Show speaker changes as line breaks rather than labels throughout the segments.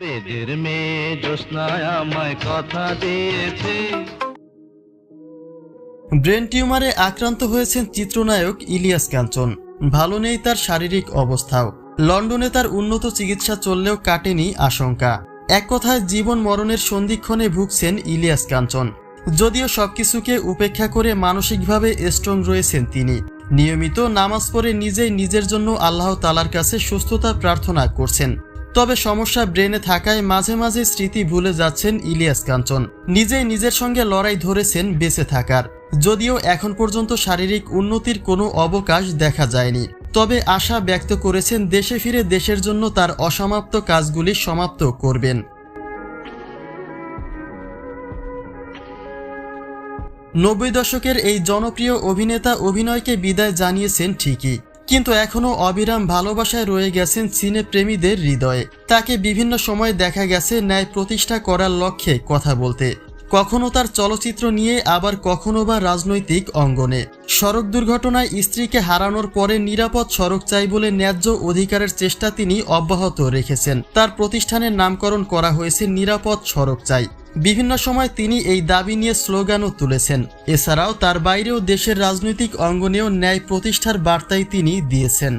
বেদের মেয়ে জ্যোৎস্নায় আমায় কথা দিয়েছে।
ব্রেন টিউমারে আক্রান্ত হয়েছেন চিত্রনায়ক ইলিয়াস কাঞ্চন ভালো নেই তার শারীরিক অবস্থাও। লন্ডনে তার উন্নত চিকিৎসা চললেও কাটেনি আশঙ্কা। এক কথায় জীবন মরণের সন্ধিক্ষণে ভুগছেন ইলিয়াস কাঞ্চন যদিও সবকিছুকে উপেক্ষা করে মানসিকভাবে স্ট্রং রয়েছেন তিনি। নিয়মিত নামাজ পড়ে নিজেই নিজের জন্য আল্লাহ তালার কাছে সুস্থতা প্রার্থনা করছেন। তবে সমস্যা ব্রেনে থাকায় মাঝে মাঝে স্মৃতি ভুলে যাচ্ছেন ইলিয়াস কাঞ্চন। নিজেই নিজের সঙ্গে লড়াই ধরেছেন বেঁচে থাকার। যদিও এখন পর্যন্ত শারীরিক উন্নতির কোনো অবকাশ দেখা যায়নি। তবে আশা ব্যক্ত করেছেন দেশে ফিরে দেশের জন্য তার অসমাপ্ত কাজগুলি সমাপ্ত করবেন। নব্বই দশকের এই জনপ্রিয় অভিনেতা অভিনয়কে বিদায় জানিয়েছেন ঠিকই। কিন্তু এখনও অবিরাম ভালোবাসায় রয়ে গেছেন সিনে প্রেমীদের হৃদয়ে। তাকে বিভিন্ন সময় দেখা গেছে ন্যায় প্রতিষ্ঠা করার লক্ষ্যে কথা বলতে। কখনো তার চলচ্চিত্র নিয়ে, আবার কখনো বা রাজনৈতিক অঙ্গনে। সড়ক দুর্ঘটনায় স্ত্রীকে হারানোর পরে নিরাপদ সড়ক চাই বলে ন্যায্য অধিকারের চেষ্টা তিনি অব্যাহত রেখেছেন। তার প্রতিষ্ঠানের নামকরণ করা হয়েছে নিরাপদ সড়ক চাই। বিভিন্ন সময় তিনি এই দাবি নিয়ে স্লোগানও তুলেছেন। এছাড়াও তার বাইরেও দেশের রাজনৈতিক অঙ্গনেও ন্যায় প্রতিষ্ঠার বার্তাই তিনি দিয়েছেন।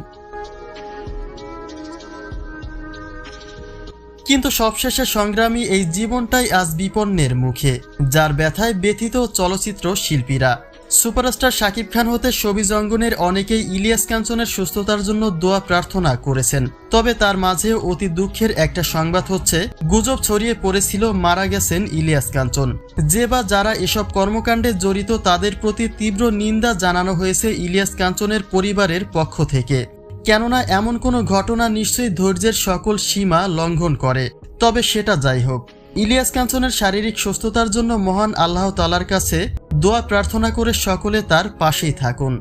কিন্তু সবশেষে সংগ্রামী এই জীবনটাই আজ বিপন্নের মুখে, যার ব্যথায় ব্যথিত চলচ্চিত্র শিল্পীরা। সুপারস্টার শাকিব খান হতে সবিজ অঙ্গনের অনেকেই ইলিয়াস কাঞ্চনের সুস্থতার জন্য দোয়া প্রার্থনা করেছেন। তবে তার মাঝেও অতি দুঃখের একটা সংবাদ হচ্ছে, গুজব ছড়িয়ে পড়েছিল মারা গেছেন ইলিয়াস কাঞ্চন। যে বা যারা এসব কর্মকাণ্ডে জড়িত তাদের প্রতি তীব্র নিন্দা জানানো হয়েছে ইলিয়াস কাঞ্চনের পরিবারের পক্ষ থেকে। কেননা এমন কোনো ঘটনা নিশ্চয়ই ধৈর্যের সকল সীমা লঙ্ঘন করে। তবে সেটা যাই হোক। ইলিয়াস কাঞ্চনের শারীরিক সুস্থতার জন্য মহান আল্লাহ তালার কাছে দোয়া প্রার্থনা করে সকলে তার পাশেই থাকুন।